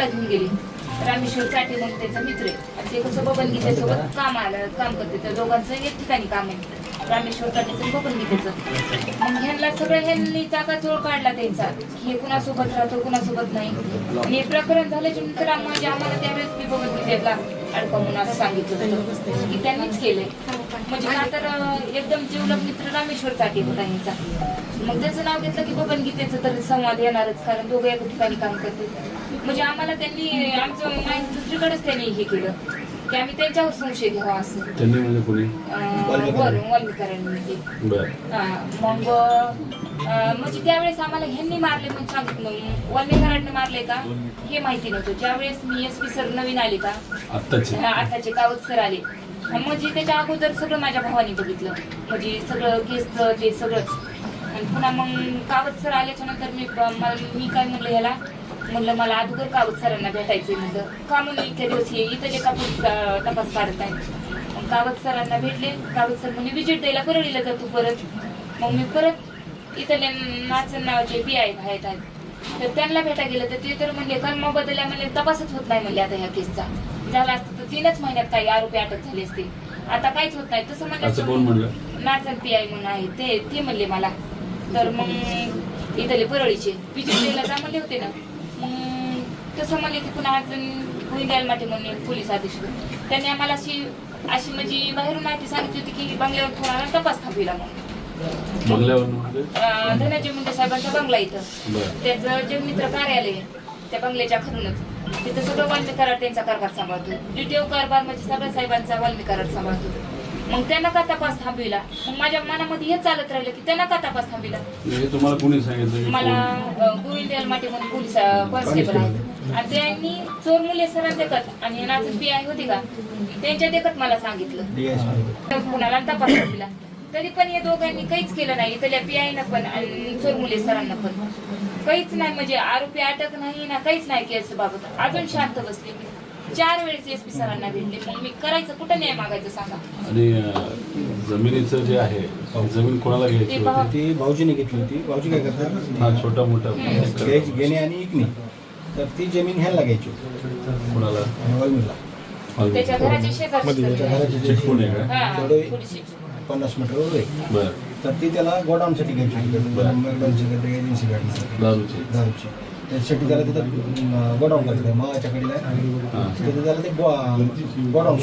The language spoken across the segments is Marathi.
मला घेऊन गेले. रामेश्वर चाटे म्हणून त्याचा मित्र आहे. आणि ते कसं बबन गीतेसोबत काम आलं काम करते. तर दोघांचं एक ठिकाणी काम आहे. रामेश्वर चाटेचं बबन गीतेचं मग ह्यांना सगळं ह्यांनी चाकाचोळ काढला त्यांचा. हे कुणासोबत राहतो कुणासोबत नाही. आणि हे प्रकरण झाल्याच्यानंतर म्हणजे आम्हाला त्यावेळेस मी बबन गीतेला अडका म्हणून असं सांगितलं होतं. की त्यांनीच केलंय. म्हणजे का तर एकदम जीवलग मित्र रामेश्वर चाटे होता यांचा. मग त्याचं नाव घेतलं की बबन गीतेचं तर संवाद येणारच. कारण दोघं एका ठिकाणी काम करते म्हणजे आम्हाला त्यांनी आमचं माहिती दुसरीकडेच त्यांनी हे केलं. की आम्ही त्यांच्यावर संशय घ्यावा असं. त्यांनी म्हणजे कोणी? अं, वर वाल्मिकारांनी बर. हा, मग अं, म्हणजे त्यावेळेस आम्हाला ह्यांनी मारले म्हणून सांगितलं. वाल्मिकारांनी मारले का? हे माहिती नव्हतं. ज्यावेळेस मी एस पी सर नवीन आले का? आत्ताची. हा, आताचे कावत सर आले. म्हणजे त्याच्या अगोदर सगळं माझ्या भावाने बघितलं. म्हणजे सगळं केसचं ते सगळंच. आणि पुन्हा मग कावत सर आल्याच्यानंतर मी मला मी काय म्हणलं ह्याला म्हणलं मला अगोदर कावत सरांना भेटायचंय? म्हणलं का म्हणलं इतक्या दिवस ये इथं जे कापूस अं, तपास काढत आहे मग कावत सरांना भेटले? कावत सर म्हणजे विजिट द्यायला परळीला जातो परत. मग मी परत इथले नाचन नावाचे पी आय आहेत तर त्यांना भेटा गेलं तर ते तर म्हणले कर्म बदलल्या म्हणले तपासच होत नाही म्हणले आता ह्या केसचा. झाला असतं तर तीनच महिन्यात काही आरोपी अटक झाले असते. आता काहीच होत नाही. तसं म्हणलं नाचन पी आय म्हणून आहे ते ते म्हणले मला. तर मग इथले परळीचे विजिटला जा म्हणले होते ना. तसं म्हणले की पुन्हा अजून गोविंदयाल माटे म्हणून पोलीस अधीक्षक त्यांनी आम्हाला अशी अशी म्हणजे बाहेरून माहिती सांगितली होती की बंगल्यावर थोडा तपास थांबविला म्हणून बंगल्यावर म्हणजे अं, धनाजी मुंडे साहेबांचा बंगला इथं. बर. त्याचं जे मित्र कार्यालय आहे, त्या बंगल्याच्या खालूनच. तिथं सगळं वाल्मी करार त्यांचा कारभार सांभाळतो. डिटेव कारभार म्हणजे सगळ्या साहेबांचा वाल्मी करार सांभाळतो. मग त्यांना का तपास थांबविला? मग माझ्या मनामध्ये हे चालत राहिलं की त्यांना का तपास थांबविला? हे तुम्हाला कोणी सांगितलं की मला कोण अं, एलमाटे म्हणून पोलीस कॉन्स्टेबल आहेत. आणि त्यांनी चोर मुले सरां देखत आणि नाचन पी आय होती का? त्यांच्या देखत मला सांगितलं. कुणाला तपास थांबविला? तरी पण या दोघांनी काहीच केलं नाही. इथल्या पी आयनं पण आणि चोरमुले सरांना पण. काहीच नाही म्हणजे आरोपी अटक नाही ना काहीच नाही केस बाबत. अजून शांत बसले मी. चार वेळेस एस पी सरांना भेटले. मग मी करायचं कुठं न्याय मागायचं सांगा? आणि अं, जमिनीचं जे आहे जमीन कोणाला घ्यायची ते भाव- होती? ती भाऊजीने घेतली होती. भाऊजी काय करतात? हा छोटा मोठा घ्यायची घेणे आणि इकणे तर ती जमीन ह्याला घ्यायची कोणाला? आणि वाल्मीला त्याच्या घराच्या शेजारची त्याच्या जमीन. आहे. घराची जी चिटकून आहे का? हा, तेवढे थोडीशी. पन्नास मीटरवर आहे. बर. तर ती त्याला गोडाऊनसाठी घ्यायची होती. बरं. काहीतरी एजन्सी दारूची. दारूची. त्याच्यासाठी त्याला तिथं गोडाऊन करायचं मागाच्या कडेला तिथं त्याला ते गोडाऊन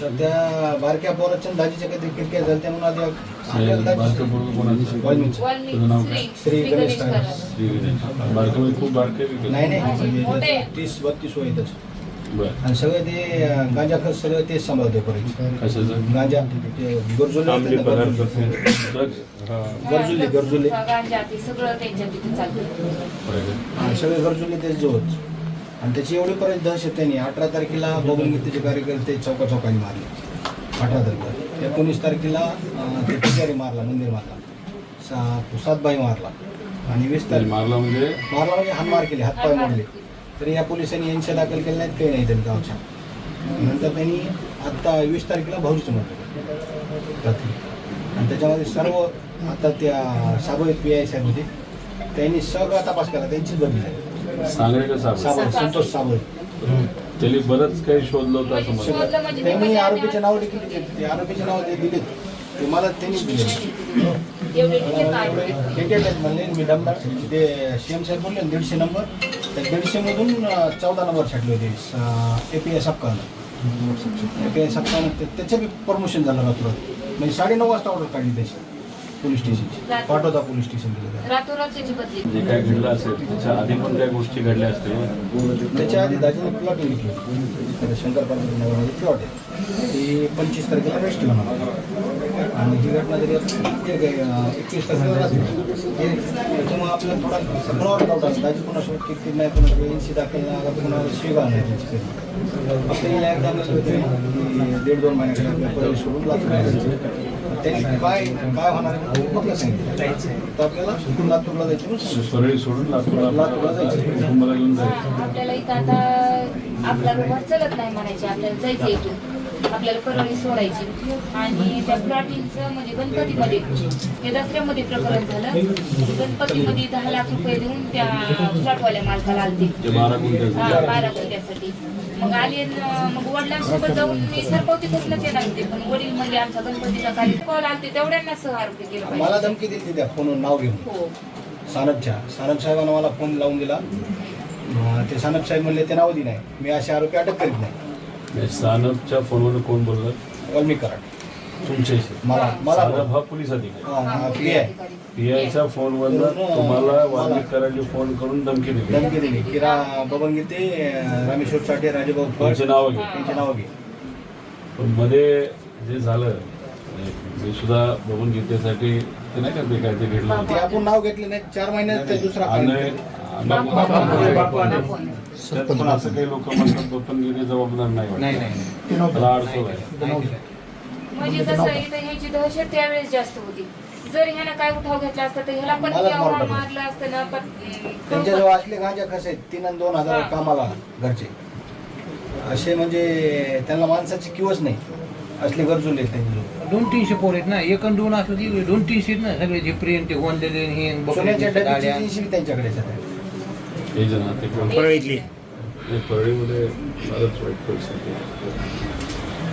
तर त्या बारक्या पोराच्या दाजीच्या काहीतरी किरक्या झाल्या त्या म्हणून आधी? श्री गणेश नाही नाही. तीस बत्तीस वय त्याचं. आणि सगळं ते गांजा खत सगळं तेच सांभाळते परत. कशाचं? गांजा ते गरजुले ना, गरजुले. गरजुले गरजुले. हा, गांजा ते सगळं त्यांच्या तिथे चालतं बरं. आणि सगळे गरजुले तेच जवळच आणि त्याची एवढी पर्यंत दहशत त्यांनी अठरा तारखेला बघून गीतेचे कार्यकर्ते चौका चौकाने मारले. अठरा तारखेला. एकोणीस तारखेला अं, ते पुजारी मारला मंदिर मारला. सा सातबाई मारला. आणि वीस तरी तारीख मारला म्हणजे? मारला म्हणजे हातमार केले हातपाय मोडले तरी या पोलिसांनी यांच्या दाखल केले नाहीत काही नाही त्यांनी गावच्या. नंतर त्यांनी आत्ता वीस तारखेला भाऊजीचं म्हटलं रात्री. आणि त्याच्यामध्ये सर्व आता त्या साबळे पी आय साहेब होते त्यांनी सगळा तपास केला त्यांचीच बदली झाली. सांगळे का साबळे? संतोष साबळे. त्यांनी बरंच काही शोधलं होतं असं म्हणजे त्यांनी म्हणजे आरोपीचे नाव देखील आरोपीचे नाव ते दिले ते मला त्यांनीच दिले डमडा ते सी एम साहेब बोलले ना दीडशे नंबर. त्या दीडशेमधून चौदा नंबर छाटले होते ए पी एस अक्कानं ए पी एस अक्कानं ते- त्याचं बी परमिशन झालं रात्री म्हणजे साडेनऊ वाजता ऑर्डर काढली त्याची पोलीस स्टेशनची पाटोदा पोलीस स्टेशन. रातोरात जे काय घडलं असेल त्याच्या आधी पण काही गोष्टी घडल्या असतील त्याच्या आधी दाजीने प्लॉट घेतली होती. शंकर नावामध्ये प्लॉट आहे. ती पंचवीस तारखेला रेस्ट होणार आणि ही घटना जरी एकवीस त्याच्यामुळे आपल्याला थोडा सगळ्यावर डाऊट आला दाजी कोणासोबत किती नाही कोणासोबत एनसी दाखल नाही आता कोणाला शिवा नाही त्यांची आपल्याला होतं की दीड दोन महिन्याकडे सोडून लातूर त्यांनी काय काय होणार आहे म्हणून फक्त सांगितलं तर आपल्याला लातूरला जायचं सोडून लातूरला लातूरला जायचं कुटुंबाला घेऊन जायचं. आपल्याला इथं आता आपला व्यवहार चलत नाही म्हणायचे. आपल्याला जायचं इथून. आपल्याला परळी सोडायची. आणि त्या प्लॉटिंगचं म्हणजे गणपतीमध्ये हे दसऱ्यामध्ये प्रकरण झालं. गणपतीमध्ये दहा लाख रुपये देऊन त्या प्लॉटवाल्या मालकाला आलते. हा, बारा गुंठ्यासाठी. मग आले मग वडिलांसोबत जाऊन मी सरपवती कसलंच येणार होते पण वडील म्हणजे आमचा गणपतीचा कार्यक्रम आलते तेवढ्यांना सह आरोग्य केलं मला धमकी दिली त्या फोनवर नाव घेऊन. हो. सानपच्या सानप साहेबांना मला फोन लावून दिला. ते सानप साहेब म्हणले ते नाव नाही. मी असे आरोपी अटक करीत नाही, सानपच्या फोनवर कोण बोललं वाल्मिक कराड. तुमच्याशी मला मला सानप हा पोलीस अधिकारी. पोलीस पी आहे अधिकारी. पीआयच्या फोनवरनं तुम्हाला वाल्मिक करायला फोन करून धमकी दिली. धमकी दिली. की रा बबन गीते रामेश्वर साठे राजेभाऊ फड तुमचे नाव घे. त्यांची नावं घे. पण मध्ये जे झालं मी सुद्धा बघून गीतेसाठी ते नाही का ते काय ते घडलं? ते आपण नाव घेतले नाही. चार महिन्यात ते दुसरा आणि पण असं काही लोक म्हणतात गीते जबाबदार नाही वाटत. नाही नाही त्याला अडचण आहे म्हणजे कसं इथं ह्याची दहशत त्यावेळेस जास्त होती जर ह्यानं काय उठाव घेतला असता तर ह्याला पण मलाच केव्हा मारलं. मारलं असतं ना पण त्यांच्या जवळ असले गांजा कसे आहेत? तीन आणि दोन हजार. कामाला घरचे असे म्हणजे त्यांना माणसाची किवच नाही असले गरजून आहेत त्यांच्याजवळ दोन तीनशे पोर आहेत ना एक आणि दोन असलं की दोन तीनशे ना सगळे जे प्रेम ते हे सोन्याच्या डब्याची बी त्यांच्याकडे सध्या हे जण ते कोण परळीतली नाही, परळीमध्ये फारच वाईट परिस्थिती आहे.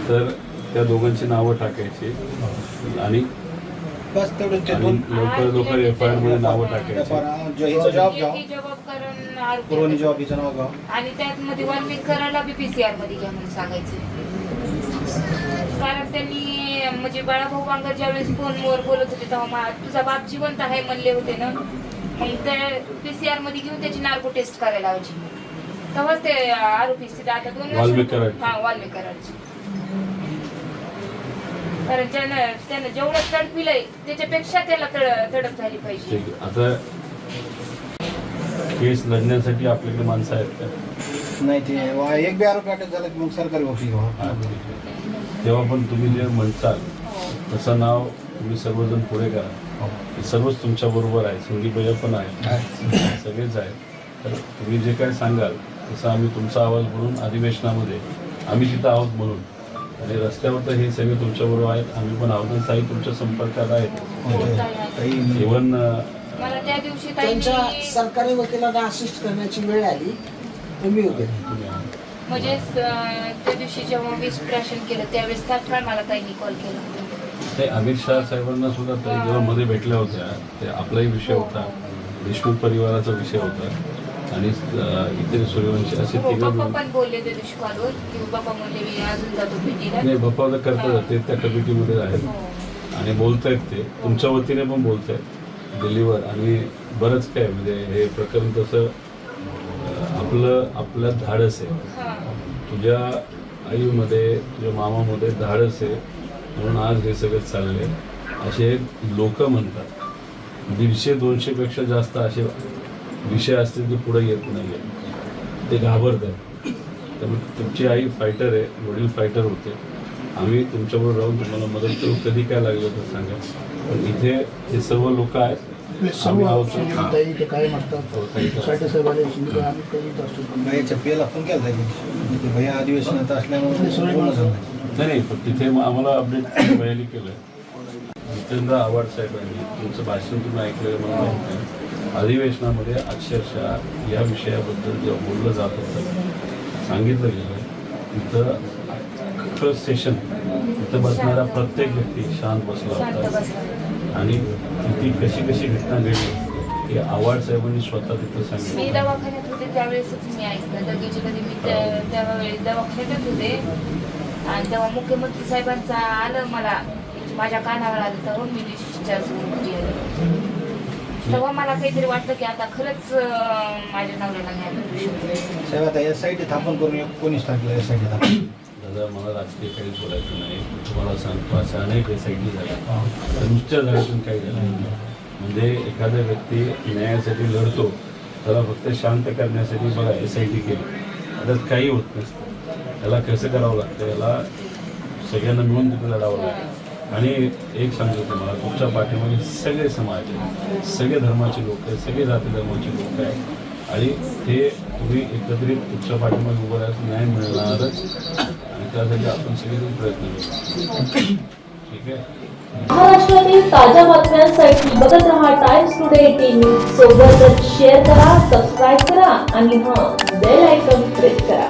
तर त्या दोघांची नावं टाकायची. आणि बस ते लवकर लवकर एफ आय आरमध्ये नावं टाकायची. व्यापारा- जो हिचा जॉब घ्या. ही जबाब करून आरोप पुरवणी केला. जॉब हिचं नाव घ्या. आणि त्यात मध्ये वाल्मिक करायला बी पीसीआरमध्ये घ्या म्हणून सांगायचं. कारण त्यांनी म्हणजे बाळाभाऊ बांगर ज्यावेळेस फोनवर बोलत होते तेव्हा मा- तुझा बाप जिवंत आहे म्हणले होते ना? त्या पीसीआरमध्ये घेऊन त्याची नार्को टेस्ट करायला लावायची तेव्हाच ते आरोपी स्थिती आता दोन वर्ष-. हा वाल्मिक कराडची कारण त्यानं त्यानं जेवढं तडपिलंय त्याच्यापेक्षा त्याला तड- तडप झाली पाहिजे ठीक आहे. आता केस लढण्यासाठी आपल्याकडे माणसं आहेत का नाही ते वा- एक बी आरोपी अटक झाला की मग सरकारी हा, आहे. तेव्हा पण तुम्ही जे म्हणताल हो. तसं नाव तुम्ही सर्वजण पुढे करा सर्वच तुमच्या बरोबर आहे. भैया पण आहे. सगळेच आहेत. तर तुम्ही जे काय सांगाल तसं आम्ही तुमचा आवाज म्हणून अधिवेशनामध्ये आम्ही तिथं आहोत म्हणून. आणि रस्त्यावर तर हे सगळे तुमच्या बरोबर आहेत. आम्ही पण आहोत साई तुमच्या संपर्कात आहेत. काही इव्हन मला त्या दिवशी त्यांच्या सरकारी वकिलांना असिस्ट करण्याची वेळ आली. मी होते. म्हणजे त्या दिवशी जेव्हा वीज प्राशन केलं त्यावेळेस तात्काळ मला ताईंनी कॉल केला. ते अमित शहा साहेबांना सुद्धा ते जेव्हा मध्ये भेटल्या होत्या ते आपलाही विषय होता. देशमुख परिवाराचा विषय होता. आणि इतर सूर्यवंशी असे हो, त्या जातो नाही बाप्पा तर करतात ते त्या कमिटीमध्ये आहेत. हो. आणि बोलतायत ते. तुमच्या वतीने पण बोलतायत. दिल्लीवर. आणि बरंच काय म्हणजे हे प्रकरण तसं आपलं आपल्यात धाडस आहे. हा. तुझ्या आईमध्ये तुझ्या मामामध्ये धाडस आहे. म्हणून आज हे सगळं चाललंय. असे लोक म्हणतात. दीडशे दोनशेपेक्षा जास्त असे विषय असतील ते पुढे येत नाही ते घाबरतात. त्यामुळे तुमची आई फायटर आहे वडील फायटर होते. आम्ही तुमच्याबरोबर राहून तुम्हाला मदत करू. कधी काय लागलं तर सांगा. पण इथे हे सर्व लोक आहेत. ते काय म्हणतात हो. साठे आम्ही भैयाच्या पियाला फोन केला भैया अधिवेशनात असल्यामुळे नाही. नाही. नाही पण तिथे मग आम्हाला अपडेट बयाली केलं जितेंद्र आव्हाड साहेबांनी तुमचं भाषण तुम्ही ऐकलेलं मला माहिती आहे अधिवेशनामध्ये अक्षरशः या विषयाबद्दल जेव्हा बोललं जात होतं सांगितलं गेलं तिथं अख्खं सेशन तिथं बसणारा प्रत्येक व्यक्ती शांत बसला होता. बसला आणि ती कशी कशी घटना घडली हे आव्हाड साहेबांनी स्वतः तिथं मी सांगितलं दवाखान्यात होते त्यावेळेसच मी ऐकलं. दगेची कधी मी त्या- त्यावेळेस दवाखान्यातच होते. आणि तेव्हा मुख्यमंत्री साहेबांचा आलं मला. म्हणजे माझ्या कानावर आलं तेव्हा मी डिस्चार्ज होऊन घरी आले. तेव्हा मला काहीतरी वाटलं की आता खरंच माझ्या नवऱ्याला शकतो. साहेब आता एस आय टी स्थापन करून एक कोणीच टाकलं एस आय टी स्थापन समजा मला राजकीय काहीच बोलायचं नाही. तुम्हाला सांगतो असं अनेक एस आय टी तर नुसत्या झाल्यातून काही झालं म्हणजे एखादा व्यक्ती न्यायासाठी लढतो त्याला फक्त शांत करण्यासाठी बघा एस आय टी केली. त्यात काही होत नसतं. त्याला कसं करावं लागतं? याला सगळ्यांना मिळून तिथे लढावं लागतं. आणि एक सांगतो तुम्हाला तुमच्या पाठीमागे सगळे समाज आहे. सगळे धर्माचे लोक आहेत सगळे जाती धर्माचे लोक आहेत. आणि ते तुम्ही एकत्रित तुमच्या पाठीमागे उभं राहायचं न्याय मिळणारच. आणि त्यासाठी आपण सगळे प्रयत्न करू. ठीक आहे? महाराष्ट्रातील ताज्या बातम्यांसाठी बघत रहा टाइम्स टुडे एटीन न्यूज सोबतच शेअर करा सबस्क्राईब करा आणि हां बेल आयकॉन प्रेस करा.